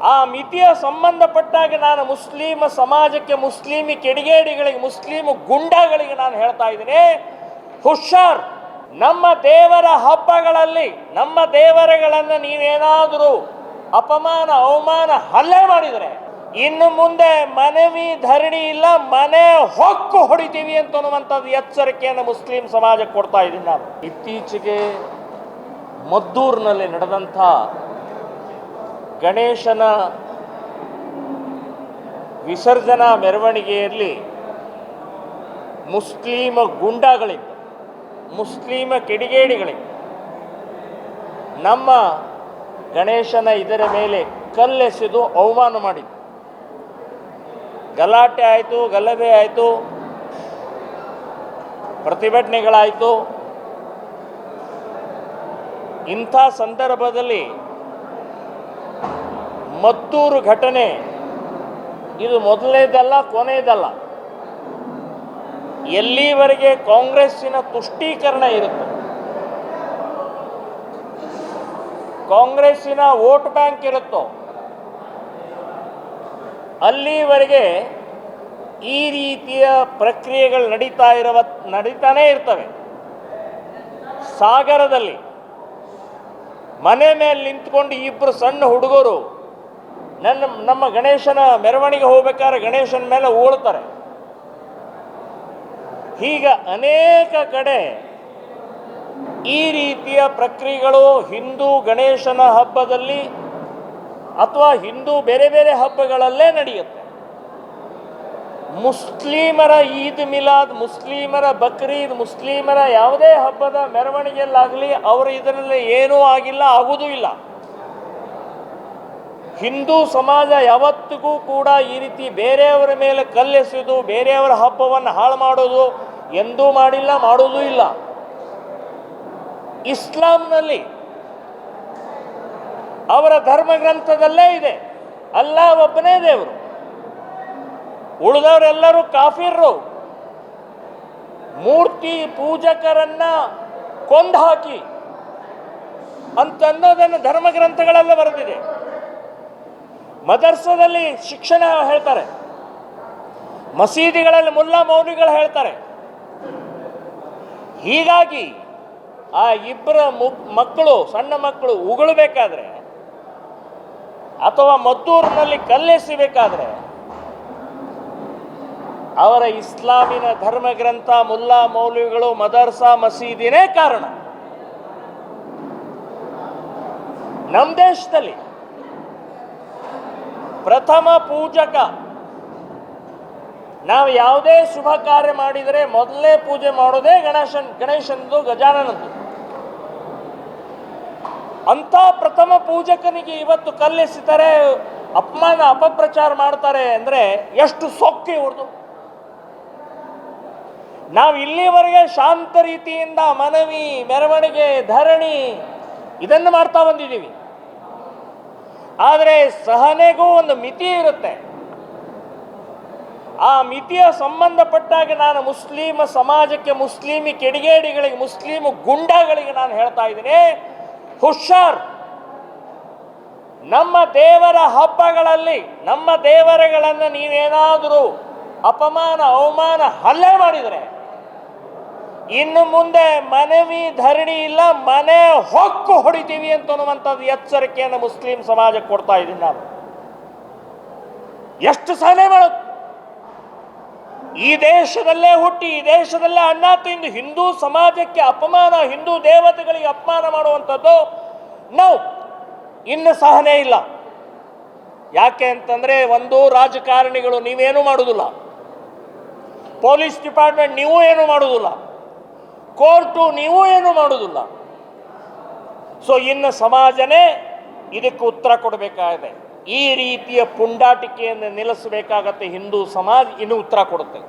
ಆ ಮಿತಿಯ ಸಂಬಂಧಪಟ್ಟಾಗ ನಾನು ಮುಸ್ಲಿಮ ಸಮಾಜಕ್ಕೆ, ಮುಸ್ಲಿಮಿ ಕೆಡಿಗೇಡಿಗಳಿಗೆ ಮುಸ್ಲಿಂ ಗುಂಡಗಳಿಗೆ ನಾನು ಹೇಳ್ತಾ ಇದ್ದೀನಿ, ಹುಷಾರ್. ನಮ್ಮ ದೇವರ ಹಬ್ಬಗಳಲ್ಲಿ, ನಮ್ಮ ದೇವರಗಳನ್ನು ನೀವೇನಾದರೂ ಅಪಮಾನ, ಅವಮಾನ, ಹಲ್ಲೆ ಮಾಡಿದರೆ, ಇನ್ನು ಮುಂದೆ ಮನವಿ ಧರಣಿ ಇಲ್ಲ, ಮನೆ ಹೊಕ್ಕು ಹೊಡಿತೀವಿ ಅಂತ ಅನ್ನುವಂಥದ್ದು ಎಚ್ಚರಿಕೆಯನ್ನು ಮುಸ್ಲಿಂ ಸಮಾಜಕ್ಕೆ ಕೊಡ್ತಾ ಇದ್ದೀನಿ ನಾನು. ಇತ್ತೀಚೆಗೆ ಮದ್ದೂರಿನಲ್ಲಿ ನಡೆದಂಥ ಗಣೇಶನ ವಿಸರ್ಜನಾ ಮೆರವಣಿಗೆಯಲ್ಲಿ ಮುಸ್ಲಿಮ ಗುಂಡಾಗಳಿಂದ ಮುಸ್ಲಿಮ ಕಿಡಿಗೇಡಿಗಳಿಂದ ನಮ್ಮ ಗಣೇಶನ ಇದರ ಮೇಲೆ ಕಲ್ಲೆಸೆದು ಅವಮಾನ ಮಾಡಿದ್ದು ಗಲಾಟೆ ಆಯಿತು, ಗಲಭೆ ಆಯಿತು, ಪ್ರತಿಭಟನೆಗಳಾಯಿತು. ಇಂಥ ಸಂದರ್ಭದಲ್ಲಿ ಮತ್ತೂರು ಘಟನೆ. ಇದು ಮೊದಲನೇದಲ್ಲ, ಕೊನೆಯದಲ್ಲ. ಎಲ್ಲಿವರೆಗೆ ಕಾಂಗ್ರೆಸ್ಸಿನ ತುಷ್ಟೀಕರಣ ಇರುತ್ತೆ? ಕಾಂಗ್ರೆಸ್ಸಿನ ವೋಟ್ ಬ್ಯಾಂಕ್ ಇರುತ್ತೋ? ಅಲ್ಲಿವರೆಗೆ ಈ ರೀತಿಯ ಪ್ರಕ್ರಿಯೆಗಳು ನಡೀತಾ ಇರುವ, ನಡೀತಾನೇ ಇರ್ತವೆ. ಸಾಗರದಲ್ಲಿ ಮನೆ ಮೇಲೆ ನಿಂತ್ಕೊಂಡು ಇಬ್ಬರು ಸಣ್ಣ ಹುಡುಗರು ನನ್ನ, ನಮ್ಮ ಗಣೇಶನ ಮೆರವಣಿಗೆ ಹೋಗ್ಬೇಕಾದ್ರೆ ಗಣೇಶನ ಮೇಲೆ ಓಡ್ತಾರೆ. ಹೀಗ ಅನೇಕ ಕಡೆ ಈ ರೀತಿಯ ಪ್ರಕ್ರಿಯೆಗಳು ಹಿಂದೂ ಗಣೇಶನ ಹಬ್ಬದಲ್ಲಿ ಅಥವಾ ಹಿಂದೂ ಬೇರೆ ಬೇರೆ ಹಬ್ಬಗಳಲ್ಲೇ ನಡೆಯುತ್ತೆ. ಮುಸ್ಲಿಮರ ಈದ್ ಮಿಲಾದ್, ಮುಸ್ಲಿಮರ ಬಕ್ರೀದ್, ಮುಸ್ಲಿಮರ ಯಾವುದೇ ಹಬ್ಬದ ಮೆರವಣಿಗೆಯಲ್ಲಾಗಲಿ ಅವರು ಇದರಲ್ಲಿ ಏನೂ ಆಗಿಲ್ಲ ಆಗುವುದೂ ಇಲ್ಲ. ಹಿಂದೂ ಸಮಾಜ ಯಾವತ್ತಿಗೂ ಕೂಡ ಈ ರೀತಿ ಬೇರೆಯವರ ಮೇಲೆ ಕಲ್ಲೆಸೆದು, ಬೇರೆಯವರ ಹಬ್ಬವನ್ನು ಹಾಳು ಮಾಡೋದು ಎಂದೂ ಮಾಡಿಲ್ಲ, ಮಾಡೋದೂ ಇಲ್ಲ. ಇಸ್ಲಾಂನಲ್ಲಿ ಅವರ ಧರ್ಮ ಗ್ರಂಥದಲ್ಲೇ ಇದೆ. ಅಲ್ಲ ಒಬ್ಬನೇ ದೇವರು. ಉಳಿದವರೆಲ್ಲರೂ ಕಾಫಿರ್ರು. ಮೂರ್ತಿ ಪೂಜಕರನ್ನ ಕೊಂದು ಹಾಕಿ ಅಂತನ್ನೋದನ್ನು ಧರ್ಮಗ್ರಂಥಗಳೆಲ್ಲ ಬರೆದಿದೆ. ಮದರ್ಸದಲ್ಲಿ ಶಿಕ್ಷಣ ಹೇಳ್ತಾರೆ. ಮಸೀದಿಗಳಲ್ಲಿ ಮುಲ್ಲಾ ಮೌನಿಗಳು ಹೇಳ್ತಾರೆ. ಹೀಗಾಗಿ ಆ ಇಬ್ಬರ ಮಕ್ಕಳು, ಸಣ್ಣ ಮಕ್ಕಳು ಉಗುಳಬೇಕಾದ್ರೆ ಅಥವಾ ಮದ್ದೂರಿನಲ್ಲಿ ಕಲ್ಲೆಸಿಬೇಕಾದ್ರೆ ಅವರ ಇಸ್ಲಾಮಿನ ಧರ್ಮಗ್ರಂಥ, ಮುಲ್ಲಾ ಮೌಲ್ಯಗಳು ಮದರ್ಸಾ ಮಸೀದಿನೇ ಕಾರಣ. ನಮ್ಮ ದೇಶದಲ್ಲಿ ಪ್ರಥಮ ಪೂಜಕ. ನಾವು ಯಾವುದೇ ಶುಭ ಕಾರ್ಯ ಮಾಡಿದರೆ ಮೊದಲೇ ಪೂಜೆ ಮಾಡೋದೇ ಗಣೇಶನ್ ಗಣೇಶನದು ಗಜಾನನದ್ದು. ಅಂಥ ಪ್ರಥಮ ಪೂಜಕನಿಗೆ ಇವತ್ತು ಕಲ್ಲೆಸಿತಾರೆ ಅಪಮಾನ, ಅಪಪ್ರಚಾರ ಮಾಡ್ತಾರೆ ಅಂದರೆ ಎಷ್ಟು ಸೊಕ್ಕಿ ಇವ್ರದು ನಾವು ಇಲ್ಲಿವರೆಗೆ ಶಾಂತ ರೀತಿಯಿಂದ ಮನವಿ, ಮೆರವಣಿಗೆ, ಧರಣಿ ಇದನ್ನು ಮಾಡ್ತಾ ಬಂದಿದ್ದೀವಿ. ಆದರೆ ಸಹನೆಗೂ ಒಂದು ಮಿತಿ ಇರುತ್ತೆ. ಆ ಮಿತಿಯ ಸಂಬಂಧಪಟ್ಟಾಗ ನಾನು ಮುಸ್ಲಿಮ ಸಮಾಜಕ್ಕೆ ಮುಸ್ಲಿಮಿ ಕೆಡಿಗೇಡಿಗಳಿಗೆ ಮುಸ್ಲಿಂ ಗುಂಡಗಳಿಗೆ ನಾನು ಹೇಳ್ತಾ ಇದ್ದೀನಿ, ಹುಷಾರ್. ನಮ್ಮ ದೇವರ ಹಬ್ಬಗಳಲ್ಲಿ, ನಮ್ಮ ದೇವರಗಳನ್ನು ನೀವೇನಾದರೂ ಅಪಮಾನ, ಅವಮಾನ ಹಲ್ಲೆ ಮಾಡಿದರೆ ಇನ್ನು ಮುಂದೆ ಮನವಿ ಧರಣಿ ಇಲ್ಲ, ಮನೆ ಹೊಕ್ಕು ಹೊಡಿತೀವಿ ಅಂತ ಅನ್ನುವಂಥದ್ದು ಎಚ್ಚರಿಕೆಯನ್ನು ಮುಸ್ಲಿಂ ಸಮಾಜಕ್ಕೆ ಕೊಡ್ತಾ ಇದ್ದೀನಿ ನಾನು. ಎಷ್ಟು ಸಹನೆ ಮಾಡೋದು? ಈ ದೇಶದಲ್ಲೇ ಹುಟ್ಟಿ, ಈ ದೇಶದಲ್ಲೇ ಅಣ್ಣ ತಿಂದು ಹಿಂದೂ ಸಮಾಜಕ್ಕೆ ಅಪಮಾನ, ಹಿಂದೂ ದೇವತೆಗಳಿಗೆ ಅಪಮಾನ ಮಾಡುವಂಥದ್ದು ನಾವು. ಇನ್ನು ಸಹನೆ ಇಲ್ಲ. ಯಾಕೆ ಅಂತಂದ್ರೆ ಒಂದು ರಾಜಕಾರಣಿಗಳು ನೀವೇನು ಮಾಡುವುದಿಲ್ಲ ಪೊಲೀಸ್ ಡಿಪಾರ್ಟ್ಮೆಂಟ್ ನೀವು ಏನು ಮಾಡುವುದಿಲ್ಲ ಕೋರ್ಟು ನೀವು ಏನು ಮಾಡುವುದಿಲ್ಲ ಸೊ ಇನ್ನು ಸಮಾಜನೇ ಇದಕ್ಕೆ ಉತ್ತರ ಕೊಡಬೇಕಾಗಿದೆ. ಈ ರೀತಿಯ ಪುಂಡಾಟಿಕೆಯನ್ನು ನಿಲ್ಲಿಸಬೇಕಾಗತ್ತೆ ಹಿಂದೂ ಸಮಾಜ, ಇನ್ನು ಉತ್ತರ ಕೊಡುತ್ತೆ.